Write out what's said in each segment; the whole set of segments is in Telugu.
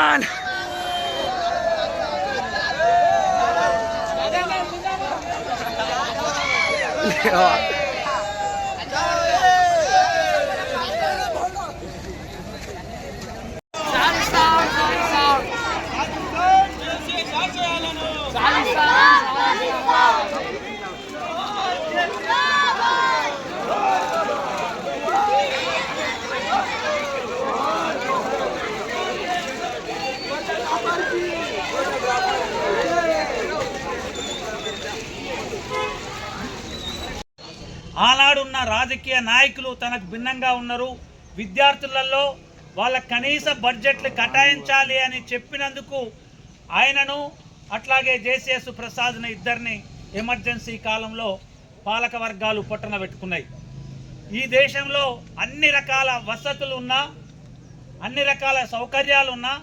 on! yeah. రాజకీయ నాయకులు తనకు భిన్నంగా ఉన్నారు. విద్యార్థులలో వాళ్ళ కనీస బడ్జెట్లు కటాయించాలి అని చెప్పినందుకు ఆయనను అట్లాగే జేసీఎస్ ప్రసాద్ని ఇద్దరిని ఎమర్జెన్సీ కాలంలో పాలక వర్గాలు పొట్టన పెట్టుకున్నాయి. ఈ దేశంలో అన్ని రకాల వసతులు ఉన్నా అన్ని రకాల సౌకర్యాలు ఉన్నా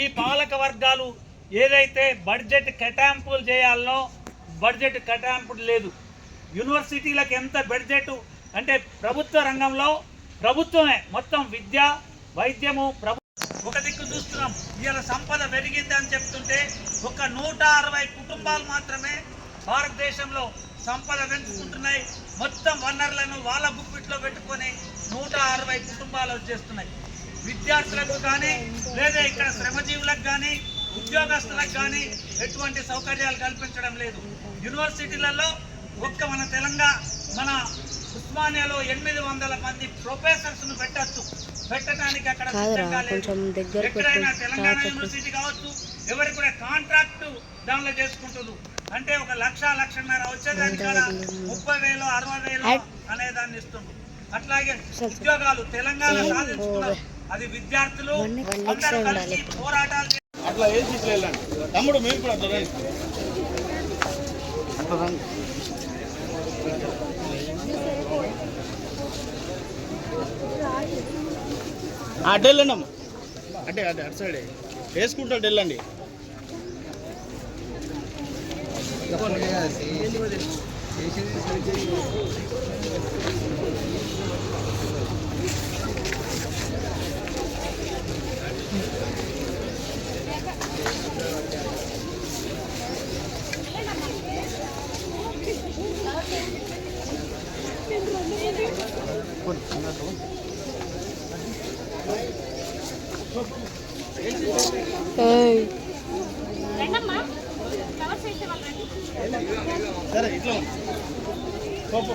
ఈ పాలక వర్గాలు ఏదైతే బడ్జెట్ కేటాయింపులు చేయాలనో బడ్జెట్ కేటాయింపులు లేదు. యూనివర్సిటీలకు ఎంత బడ్జెట్ అంటే ప్రభుత్వ రంగంలో ప్రభుత్వమే మొత్తం విద్య వైద్యము ప్రభు ఒక దిక్కు చూస్తున్నాం. ఇవాళ సంపద పెరిగింది అని చెప్తుంటే ఒక నూట అరవై కుటుంబాలు మాత్రమే భారతదేశంలో సంపద పెంచుకుంటున్నాయి. మొత్తం వనరులను వాళ్ళ బుక్విట్లో పెట్టుకొని నూట అరవై కుటుంబాలు వచ్చేస్తున్నాయి విద్యార్థులకు కానీ లేదా ఇక్కడ శ్రమజీవులకు కానీ ఉద్యోగస్తులకు కానీ ఎటువంటి సౌకర్యాలు కల్పించడం లేదు. యూనివర్సిటీలలో ఒక్క మన తెలంగాణ మన ఉస్మానియాలో ఎనిమిది వందల మంది ప్రొఫెసర్స్ను పెట్టచ్చు. పెట్టడానికి అక్కడ ఎక్కడైనా. తెలంగాణ. యూనివర్సిటీ కావచ్చు ఎవరు కూడా కాంట్రాక్ట్ దానిలో చేసుకుంటున్నారు అంటే ఒక లక్ష లక్షన్నర వచ్చేదానికి ముప్పై వేలు అరవై వేలు అనే దాన్ని ఇస్తుండ్రు. అట్లాగే ఉద్యోగాలు తెలంగాణ సాధించుకున్నారు అది విద్యార్థులు అందరూ కలిసి. పోరాటాలు అట్లా ఏం చేసి వెళ్ళండి. తమ్ముడు మీరు కూడా అట్లా రండి. అటు వెళ్ళండి అమ్మ అంటే అటు అటు సైడ్ వేసుకుంటా అటు వెళ్ళండి you. సరే ఇట్లా ఉంది. పో, పో.